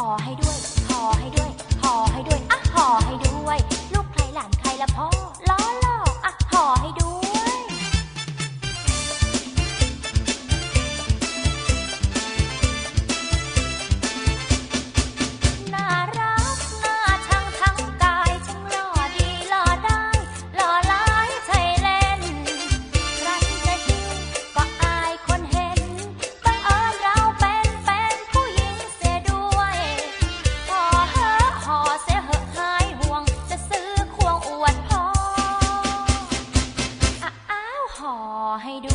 อให้ด้วย ขอให้ดู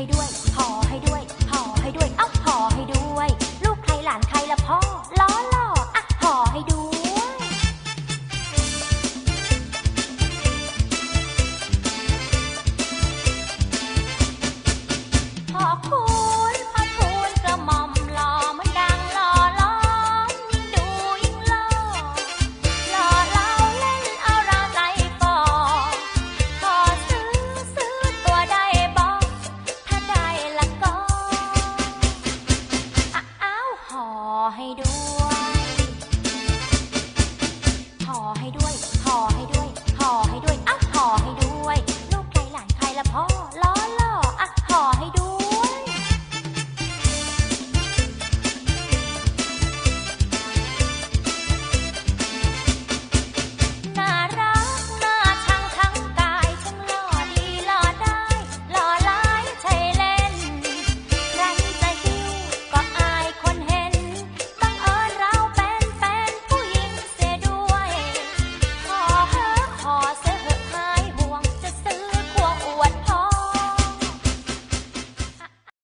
ให้ด้วยห่อให้ด้วยห่อให้ด้วย เอ้าห่อให้ด้วย ลูกใครหลานใครละพ่อ ให้ด้วย